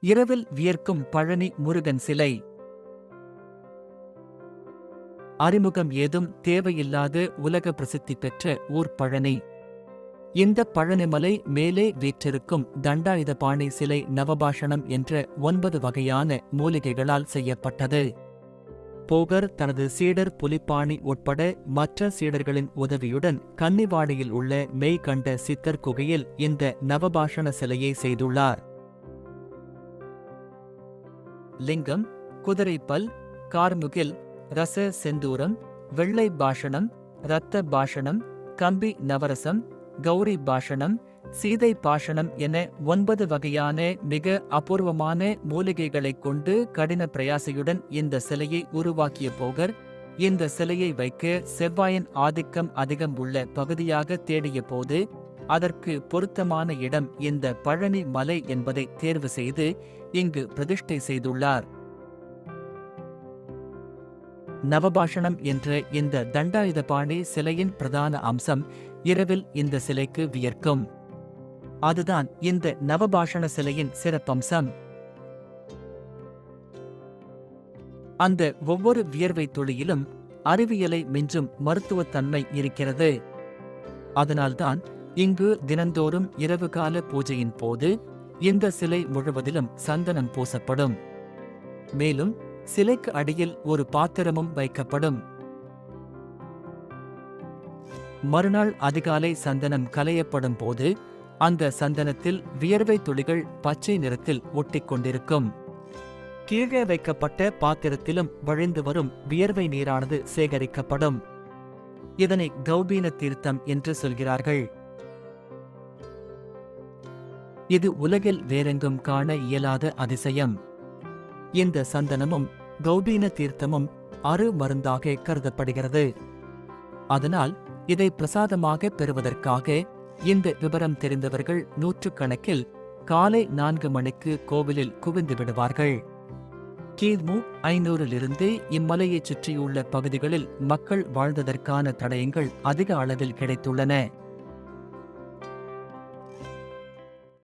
இரவில் வியர்க்கும் பழனி முருகன் சிலை. அறிமுகம் ஏதும் தேவையில்லாத உலக பிரசித்தி பெற்ற ஊர் பழனி. இந்த பழனிமலை மேலே வீற்றிருக்கும் தண்டாயுதபாணி சிலை நவபாஷணம் என்ற ஒன்பது வகையான மூலிகைகளால் செய்யப்பட்டது. போகர் தனது சீடர் புலிப்பாணி உட்பட மற்ற சீடர்களின் உதவியுடன் கன்னிவாடியில் உள்ள மெய்கண்ட சித்தர் குகையில் இந்த நவபாஷண சிலையை செய்துள்ளார். லிங்கம் குதிரைப்பல் கார்முகில் ரச செந்தூரம் வெள்ளை பாஷணம் இரத்த பாஷணம் கம்பி நவரசம் கௌரி பாஷணம் சீதை பாஷணம் என ஒன்பது வகையான மிக அபூர்வமான மூலிகைகளைக் கொண்டு கடின பிரயாசையுடன் இந்த சிலையை உருவாக்கிய போகர் இந்த சிலையை வைக்க செவ்வாயின் ஆதிக்கம் அதிகம் உள்ள பகுதியாக தேடிய போது அதற்கு பொருத்தமான இடம் இந்த பழனி மலை என்பதை தேர்வு செய்து இங்கு பிரதிஷ்டை செய்துள்ளார். நவபாஷணம் என்ற இந்த தண்டாயுதபாணி சிலையின் பிரதான அம்சம் இரவில் இந்த சிலைக்கு வியர்க்கும். அதுதான் இந்த நவபாஷண சிலையின் சிறப்பம்சம். அந்த ஒவ்வொரு வியர்வை துளியிலும் அறிவியலை மிஞ்சும் மருத்துவத்தன்மை இருக்கிறது. அதனால்தான் இங்கு தினந்தோறும் இரவு கால பூஜையின் போது இந்த சிலை முழுவதிலும் சந்தனம் பூசப்படும். மேலும் சிலைக்கு அடியில் ஒரு பாத்திரமும் வைக்கப்படும். மறுநாள் அதிகாலை சந்தனம் கலையப்படும் போது அந்த சந்தனத்தில் வியர்வை துளிகள் பச்சை நிறத்தில் ஒட்டிக்கொண்டிருக்கும். கீழே வைக்கப்பட்ட பாத்திரத்திலும் வழிந்து வரும் வியர்வை நீரானது சேகரிக்கப்படும். இதனை கௌபீன தீர்த்தம் என்று சொல்கிறார்கள். இது உலகில் வேறெங்கும் காண இயலாத அதிசயம். இந்த சந்தனமும் கௌபீன தீர்த்தமும் அரு மருந்தாக கருதப்படுகிறது. அதனால் இதை பிரசாதமாக பெறுவதற்காக இந்த விவரம் தெரிந்தவர்கள் நூற்றுக்கணக்கில் காலை நான்கு மணிக்கு கோவிலில் குவிந்து விடுவார்கள். கிமு ஐநூறிலிருந்து இம்மலையைச் சுற்றியுள்ள பகுதிகளில் மக்கள் வாழ்ந்ததற்கான தடயங்கள் அதிக அளவில் கிடைத்துள்ளன.